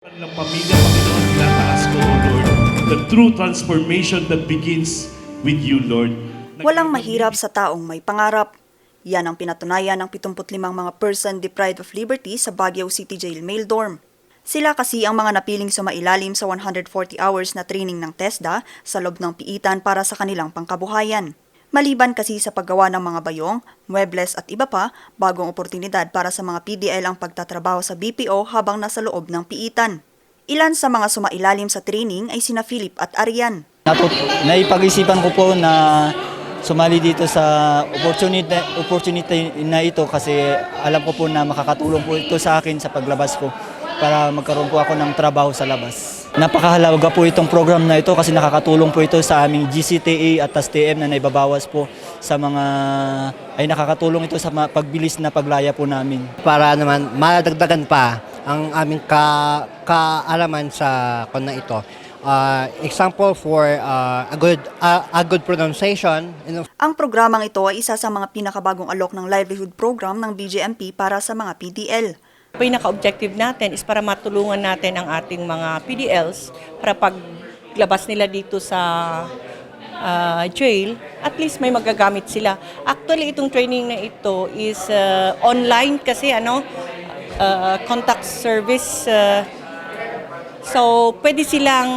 Kanilang pamilya, Panginoon, tinataas ko, O Lord. The true transformation that begins with you, Lord. Walang mahirap sa taong may pangarap. Yan ang pinatunayan ng 75 mga person deprived of liberty sa Baguio City Jail Mail Dorm. Sila kasi ang mga napiling sumailalim sa 140 hours na training ng TESDA sa loob ng piitan para sa kanilang pangkabuhayan. Maliban kasi sa paggawa ng mga bayong, muebles at iba pa, bagong oportunidad para sa mga PDL ang pagtatrabaho sa BPO habang nasa loob ng piitan. Ilan sa mga sumailalim sa training ay sina Philip at Arian. Natut naipag-isipan ko po na sumali dito sa opportunity, opportunity na ito kasi alam ko po na makakatulong po ito sa akin sa paglabas ko para magkaroon po ako ng trabaho sa labas. Napakahalaga po itong program na ito kasi nakakatulong po ito sa aming GCTA at TAS-TM na naibabawas po sa mga ay nakakatulong ito sa mga pagbilis na paglaya po namin. para naman madagdagan pa ang aming ka kaalaman sa kona ito. Uh, example for uh, a good uh, a good pronunciation and of Ang programang ito ay isa sa mga pinakabagong alok ng livelihood program ng BJMP para sa mga PDL. Pinaka-objective natin is para matulungan natin ang ating mga PDLs para paglabas nila dito sa ah, jail, at least may magagamit sila. Actually, itong training na ito is ah, online kasi ano, ah, contact service. ah, so, pwede silang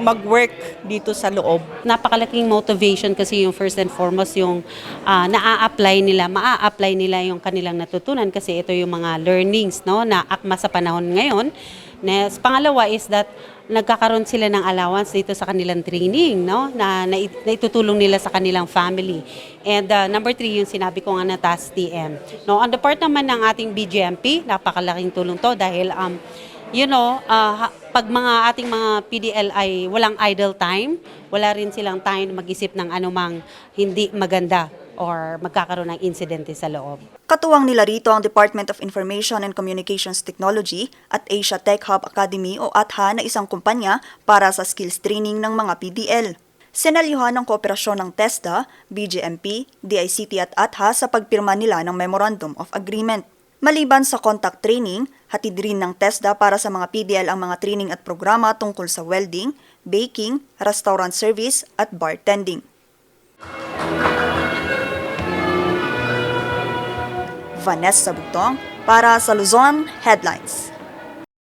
mag-work dito sa loob. napakalaking motivation kasi yung first and foremost yung ah, naa-apply nila, maa-apply nila yung kanilang natutunan kasi ito yung mga learnings no na akma sa panahon ngayon. Nes, pangalawa is that nagkakaroon sila ng allowance dito sa kanilang training no na, na, na itutulong nila sa kanilang family. And ah, number three, yung sinabi ko nga na task TM. No, on the part naman ng ating BGMP, napakalaking tulong to dahil um, you know, ha- pag mga ating mga PDL ay walang idle time, wala rin silang time mag-isip ng anumang hindi maganda or magkakaroon ng insidente sa loob. Katuwang nila rito ang Department of Information and Communications Technology at Asia Tech Hub Academy o ATHA na isang kumpanya para sa skills training ng mga PDL. Sinalyuhan ng kooperasyon ng TESDA, BGMP, DICT at ATHA sa pagpirma nila ng Memorandum of Agreement. Maliban sa contact training, hatid rin ng TESDA para sa mga PDL ang mga training at programa tungkol sa welding, baking, restaurant service at bartending. Vanessa Bugtong para sa Luzon Headlines.